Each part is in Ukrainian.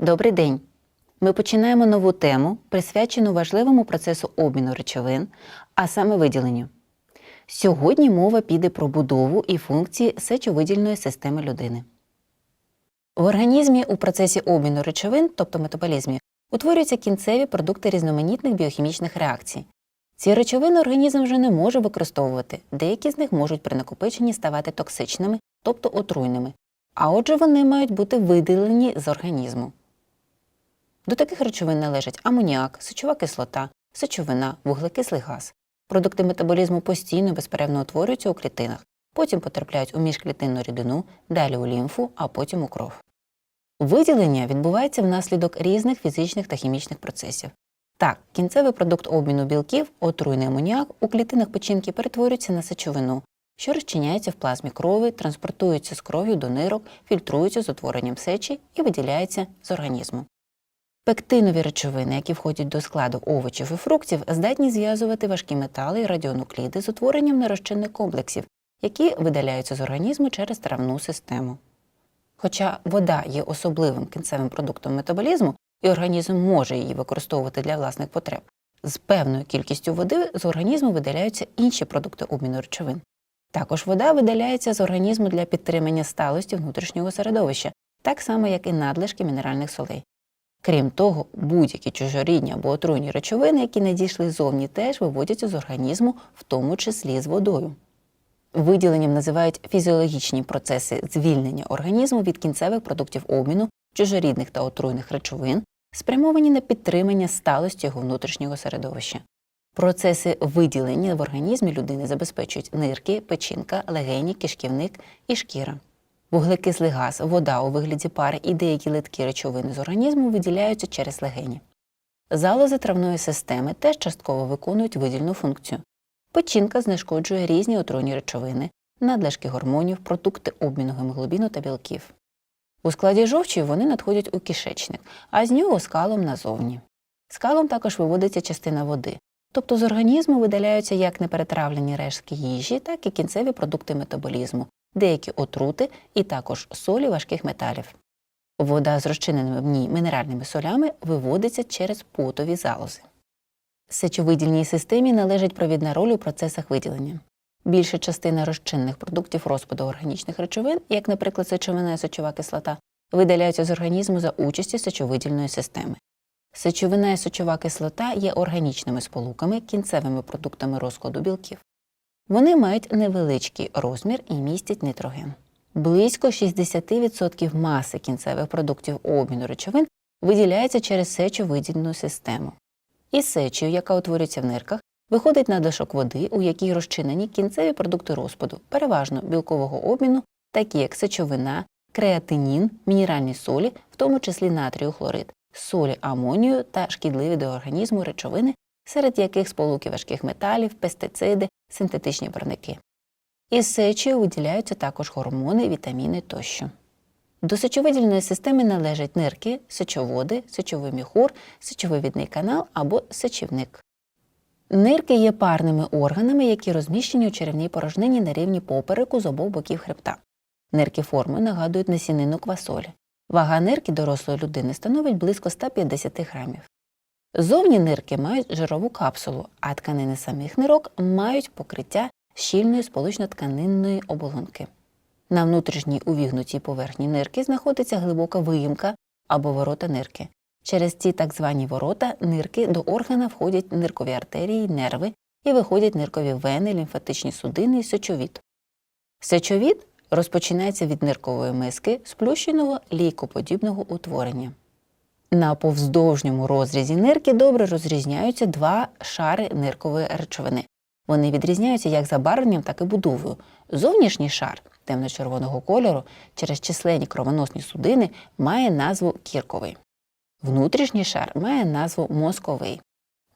Добрий день! Ми починаємо нову тему, присвячену важливому процесу обміну речовин, а саме виділенню. Сьогодні мова піде про будову і функції сечовидільної системи людини. В організмі у процесі обміну речовин, тобто метаболізмі, утворюються кінцеві продукти різноманітних біохімічних реакцій. Ці речовини організм вже не може використовувати, деякі з них можуть при накопиченні ставати токсичними, тобто отруйними, а отже вони мають бути виділені з організму. До таких речовин належать амоніак, сечова кислота, сечовина, вуглекислий газ. Продукти метаболізму постійно безперервно утворюються у клітинах, потім потрапляють у міжклітинну рідину, далі у лімфу, а потім у кров. Виділення відбувається внаслідок різних фізичних та хімічних процесів. Так, кінцевий продукт обміну білків, отруйний амоніак, у клітинах печінки перетворюється на сечовину, що розчиняється в плазмі крови, транспортується з кров'ю до нирок, фільтрується з утворенням сечі і виділяється з організму. Пектинові речовини, які входять до складу овочів і фруктів, здатні зв'язувати важкі метали і радіонукліди з утворенням нерозчинних комплексів, які видаляються з організму через травну систему. Хоча вода є особливим кінцевим продуктом метаболізму, і організм може її використовувати для власних потреб, з певною кількістю води з організму видаляються інші продукти обміну речовин. Також вода видаляється з організму для підтримання сталості внутрішнього середовища, так само як і надлишки мінеральних солей. Крім того, будь-які чужорідні або отруйні речовини, які надійшли ззовні, теж виводяться з організму, в тому числі з водою. Виділенням називають фізіологічні процеси звільнення організму від кінцевих продуктів обміну чужорідних та отруйних речовин, спрямовані на підтримання сталості його внутрішнього середовища. Процеси виділення в організмі людини забезпечують нирки, печінка, легені, кишківник і шкіра. Вуглекислий газ, вода у вигляді пари і деякі литкі речовини з організму виділяються через легені. Залози травної системи теж частково виконують видільну функцію. Печінка знешкоджує різні отруйні речовини, надлишки гормонів, продукти обміну гемоглобіну та білків. У складі жовчі вони надходять у кишечник, а з нього скалом назовні. Скалом також виводиться частина води, тобто з організму видаляються як неперетравлені рештки їжі, так і кінцеві продукти метаболізму, деякі отрути і також солі важких металів. Вода з розчиненими в ній мінеральними солями виводиться через потові залози. Сечовидільній системі належить провідна роль у процесах виділення. Більша частина розчинних продуктів розпаду органічних речовин, як, наприклад, сечовина і сечова кислота, видаляються з організму за участі сечовидільної системи. Сечовина і сечова кислота є органічними сполуками, кінцевими продуктами розкладу білків. Вони мають невеличкий розмір і містять нитроген. Близько 60% маси кінцевих продуктів обміну речовин виділяється через сечовидільну систему. Із сечею, яка утворюється в нирках, виходить надлишок води, у якій розчинені кінцеві продукти розпаду, переважно білкового обміну, такі як сечовина, креатинін, мінеральні солі, в тому числі натрію хлорид, солі амонію та шкідливі до організму речовини, серед яких сполуки важких металів, пестициди, синтетичні парники. Із сечею виділяються також гормони, вітаміни тощо. До сечовидільної системи належать нирки, сечоводи, сечовий міхур, сечовивідний канал або сечівник. Нирки є парними органами, які розміщені у черевній порожнині на рівні попереку з обох боків хребта. Нирки форми нагадують насінину квасолі. Вага нирки дорослої людини становить близько 150 грамів. Зовні нирки мають жирову капсулу, а тканини самих нирок мають покриття щільної сполучно-тканинної оболонки. На внутрішній увігнутій поверхні нирки знаходиться глибока виїмка або ворота нирки. Через ці так звані ворота нирки до органа входять ниркові артерії, нерви і виходять ниркові вени, лімфатичні судини і сечовід. Сечовід розпочинається від ниркової миски сплющеного лійкоподібного утворення. На повздовжньому розрізі нирки добре розрізняються два шари ниркової речовини. Вони відрізняються як забарвленням, так і будовою. Зовнішній шар темно-червоного кольору через численні кровоносні судини має назву кірковий. Внутрішній шар має назву мозковий.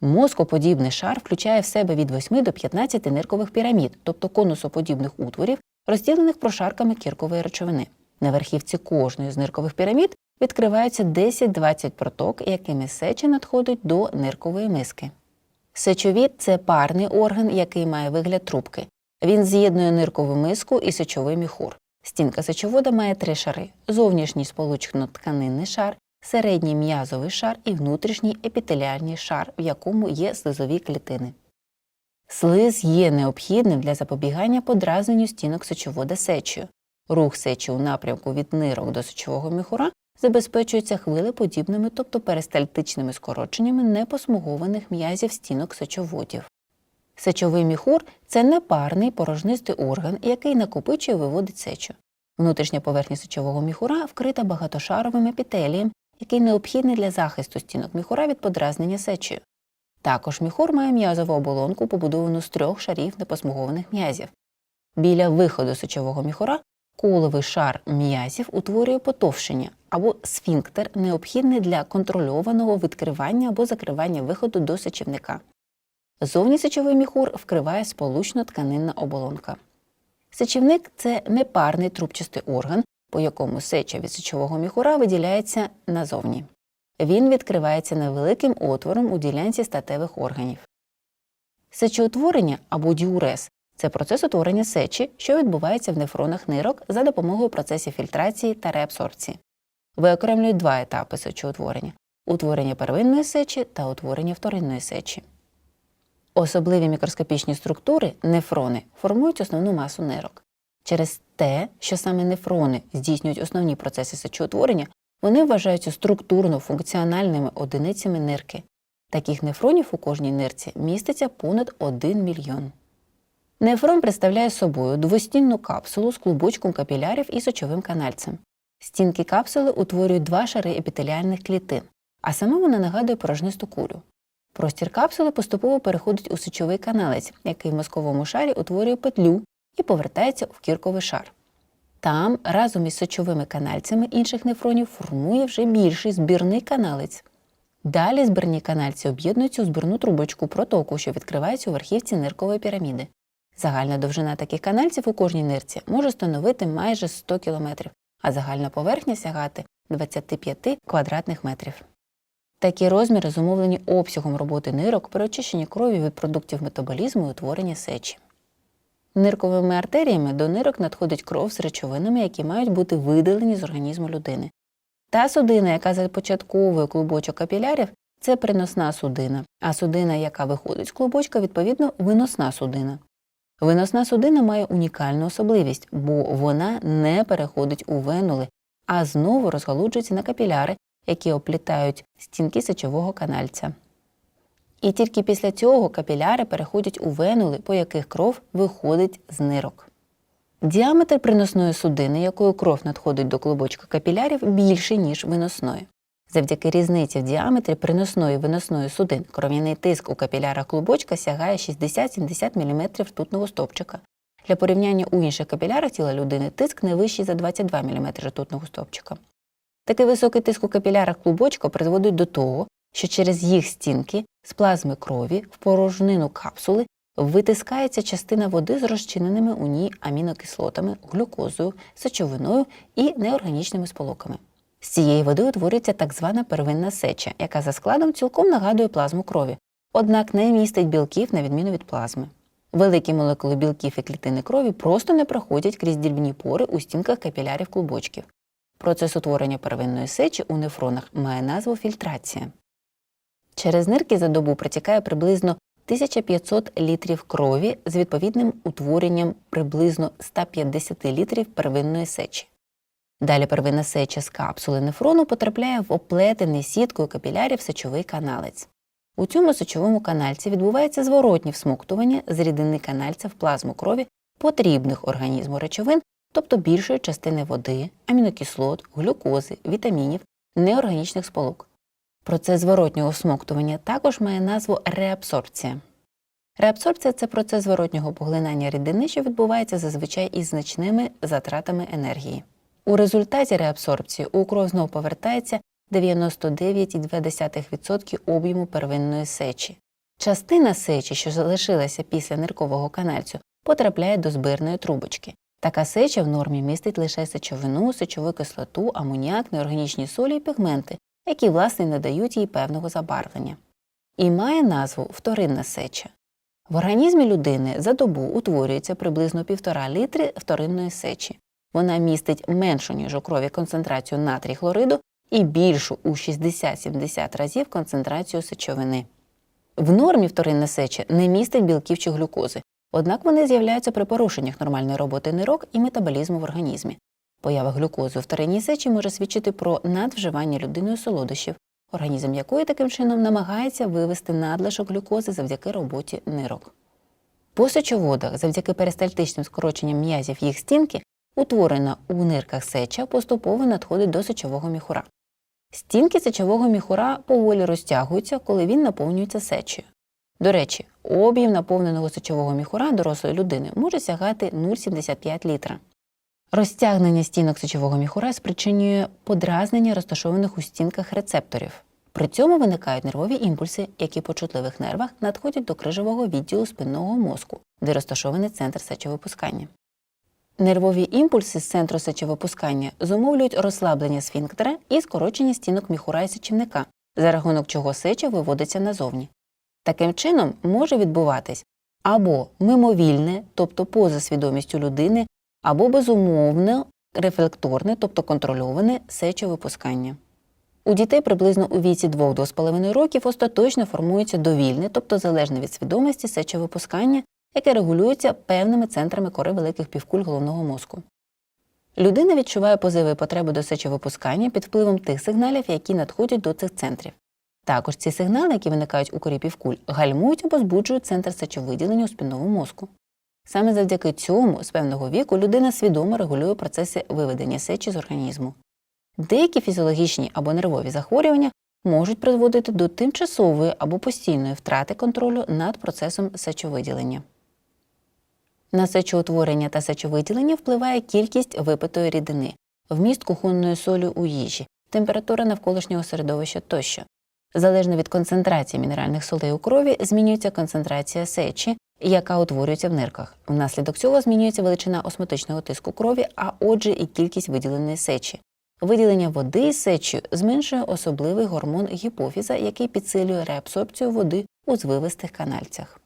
Мозкоподібний шар включає в себе від 8 до 15 ниркових пірамід, тобто конусоподібних утворів, розділених прошарками кіркової речовини. На верхівці кожної з ниркових пірамід відкриваються 10-20 проток, якими сеча надходить до ниркової миски. Сечовід це парний орган, який має вигляд трубки. Він з'єднує ниркову миску і сечовий міхур. Стінка сечовода має три шари: зовнішній сполучно-тканинний шар, середній м'язовий шар і внутрішній епітеліальний шар, в якому є слизові клітини. Слиз є необхідним для запобігання подразненню стінок сечовода сечею. Рух сечі у напрямку від нирок до сечового міхура забезпечується хвилеподібними, тобто перистальтичними скороченнями непосмугованих м'язів стінок сечоводів. Сечовий міхур це непарний порожнистий орган, який накопичує і виводить сечу. Внутрішня поверхня сечового міхура вкрита багатошаровим епітелієм, який необхідний для захисту стінок міхура від подразнення сечею. Також міхур має м'язову оболонку, побудовану з трьох шарів непосмугованих м'язів. Біля виходу сечового міхура коловий шар м'язів утворює потовщення або сфінктер, необхідний для контрольованого відкривання або закривання виходу до сечівника. Зовні сечовий міхур вкриває сполучно тканинна оболонка. Сечівник це непарний трубчастий орган, по якому сеча від сечового міхура виділяється назовні. Він відкривається невеликим отвором у ділянці статевих органів. Сечоутворення або діурез це процес утворення сечі, що відбувається в нефронах нирок за допомогою процесів фільтрації та реабсорбції. Виокремлюють два етапи сечоутворення утворення первинної сечі та утворення вторинної сечі. Особливі мікроскопічні структури нефрони формують основну масу нирок. Через те, що саме нефрони здійснюють основні процеси сечоутворення, вони вважаються структурно-функціональними одиницями нирки. Таких нефронів у кожній нирці міститься понад 1 мільйон. Нефрон представляє собою двостінну капсулу з клубочком капілярів і сочовим канальцем. Стінки капсули утворюють два шари епітеліальних клітин, а сама вона нагадує порожнисту кулю. Простір капсули поступово переходить у сечовий каналець, який в мозковому шарі утворює петлю і повертається в кірковий шар. Там разом із сечовими канальцями інших нефронів формує вже більший збірний каналець. Далі збірні канальці об'єднуються у збірну трубочку протоку, що відкривається у верхівці ниркової піраміди. Загальна довжина таких канальців у кожній нирці може становити майже 100 км, а загальна поверхня сягати 25 квадратних метрів. Такі розміри зумовлені обсягом роботи нирок при очищенні крові від продуктів метаболізму і утворення сечі. Нирковими артеріями до нирок надходить кров з речовинами, які мають бути видалені з організму людини. Та судина, яка започатковує клубочок капілярів, це приносна судина, а судина, яка виходить з клубочка, відповідно, виносна судина. Виносна судина має унікальну особливість, бо вона не переходить у венули, а знову розгалуджується на капіляри, які оплітають стінки сечового канальця. І тільки після цього капіляри переходять у венули, по яких кров виходить з нирок. Діаметр приносної судини, якою кров надходить до клубочка капілярів, більший, ніж виносної. Завдяки різниці в діаметрі приносної і виносної судин кров'яний тиск у капілярах клубочка сягає 60-70 мм ртутного стовпчика. Для порівняння у інших капілярах тіла людини тиск не вищий за 22 мм ртутного стовпчика. Такий високий тиск у капілярах клубочка призводить до того, що через їх стінки з плазми крові в порожнину капсули витискається частина води з розчиненими у ній амінокислотами, глюкозою, сечовиною і неорганічними сполуками. З цієї води утворюється так звана первинна сеча, яка за складом цілком нагадує плазму крові, однак не містить білків на відміну від плазми. Великі молекули білків і клітини крові просто не проходять крізь дільбні пори у стінках капілярів клубочків. Процес утворення первинної сечі у нефронах має назву фільтрація. Через нирки за добу протікає приблизно 1500 літрів крові з відповідним утворенням приблизно 150 літрів первинної сечі. Далі первинна сеча з капсули нефрону потрапляє в оплетений сіткою капілярів сечовий каналець. У цьому сечовому канальці відбувається зворотнє всмоктування з рідини канальця в плазму крові потрібних організму речовин, тобто більшої частини води, амінокислот, глюкози, вітамінів, неорганічних сполук. Процес зворотнього всмоктування також має назву реабсорбція. Реабсорбція це процес зворотнього поглинання рідини, що відбувається зазвичай із значними затратами енергії. У результаті реабсорбції у кров знов повертається 99,2% об'єму первинної сечі. Частина сечі, що залишилася після ниркового канальцю, потрапляє до збирної трубочки. Така сеча в нормі містить лише сечовину, сечову кислоту, амоніак, неорганічні солі і пігменти, які власне надають їй певного забарвлення. І має назву вторинна сеча. В організмі людини за добу утворюється приблизно 1,5 літри вторинної сечі. Вона містить меншу, ніж у крові концентрацію натрій хлориду і більшу у 60-70 разів концентрацію сечовини. В нормі вторинна сеча не містить білків чи глюкози, однак вони з'являються при порушеннях нормальної роботи нирок і метаболізму в організмі. Поява глюкози у вторинній сечі може свідчити про надвживання людиною солодощів, організм якої таким чином намагається вивести надлишок глюкози завдяки роботі нирок. По сечоводах, завдяки перистальтичним скороченням м'язів їх стінки, утворена у нирках сеча поступово надходить до сечового міхура. Стінки сечового міхура поволі розтягуються, коли він наповнюється сечею. До речі, об'єм наповненого сечового міхура дорослої людини може сягати 0,75 літра. Розтягнення стінок сечового міхура спричинює подразнення розташованих у стінках рецепторів. При цьому виникають нервові імпульси, які по чутливих нервах надходять до крижового відділу спинного мозку, де розташований центр сечовипускання. Нервові імпульси з центру сечовипускання зумовлюють розслаблення сфінктера і скорочення стінок міхура і сечівника, за рахунок чого сеча виводиться назовні. Таким чином може відбуватись або мимовільне, тобто поза свідомістю людини, або безумовне рефлекторне, тобто контрольоване сечовипускання. У дітей приблизно у віці 2-2,5 років остаточно формується довільне, тобто залежне від свідомості сечовипускання, яке регулюється певними центрами кори великих півкуль головного мозку. Людина відчуває позиви і потреби до сечовипускання під впливом тих сигналів, які надходять до цих центрів. Також ці сигнали, які виникають у корі півкуль, гальмують або збуджують центр сечовиділення у спинному мозку. Саме завдяки цьому з певного віку людина свідомо регулює процеси виведення сечі з організму. Деякі фізіологічні або нервові захворювання можуть призводити до тимчасової або постійної втрати контролю над процесом сечовиділення. На сечоутворення та сечовиділення впливає кількість випитої рідини, вміст кухонної солі у їжі, температура навколишнього середовища тощо. Залежно від концентрації мінеральних солей у крові змінюється концентрація сечі, яка утворюється в нирках. Внаслідок цього змінюється величина осмотичного тиску крові, а отже, і кількість виділеної сечі. Виділення води із сечі зменшує особливий гормон гіпофіза, який підсилює реабсорбцію води у звивистих канальцях.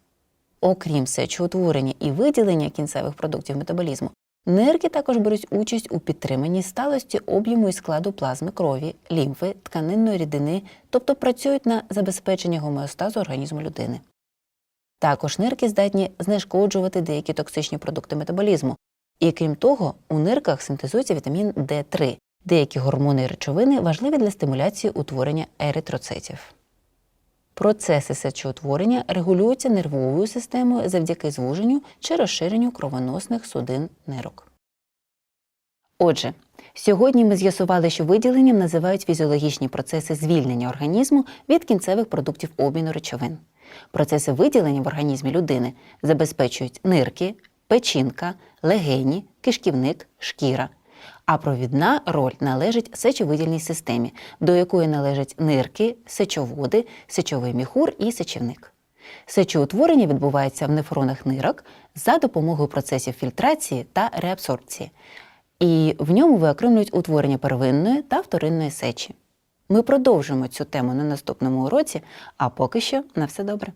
Окрім сечоутворення і виділення кінцевих продуктів метаболізму, нирки також беруть участь у підтриманні сталості об'єму і складу плазми крові, лімфи, тканинної рідини, тобто працюють на забезпечення гомеостазу організму людини. Також нирки здатні знешкоджувати деякі токсичні продукти метаболізму, і крім того, у нирках синтезується вітамін D3, деякі гормони і речовини важливі для стимуляції утворення еритроцитів. Процеси сечоутворення регулюються нервовою системою завдяки звуженню чи розширенню кровоносних судин нирок. Отже, сьогодні ми з'ясували, що виділенням називають фізіологічні процеси звільнення організму від кінцевих продуктів обміну речовин. Процеси виділення в організмі людини забезпечують нирки, печінка, легені, кишківник, шкіра. А провідна роль належить сечовидільній системі, до якої належать нирки, сечоводи, сечовий міхур і сечівник. Сечоутворення відбувається в нефронах нирок за допомогою процесів фільтрації та реабсорбції, і в ньому виокремлюють утворення первинної та вторинної сечі. Ми продовжимо цю тему на наступному уроці, а поки що на все добре.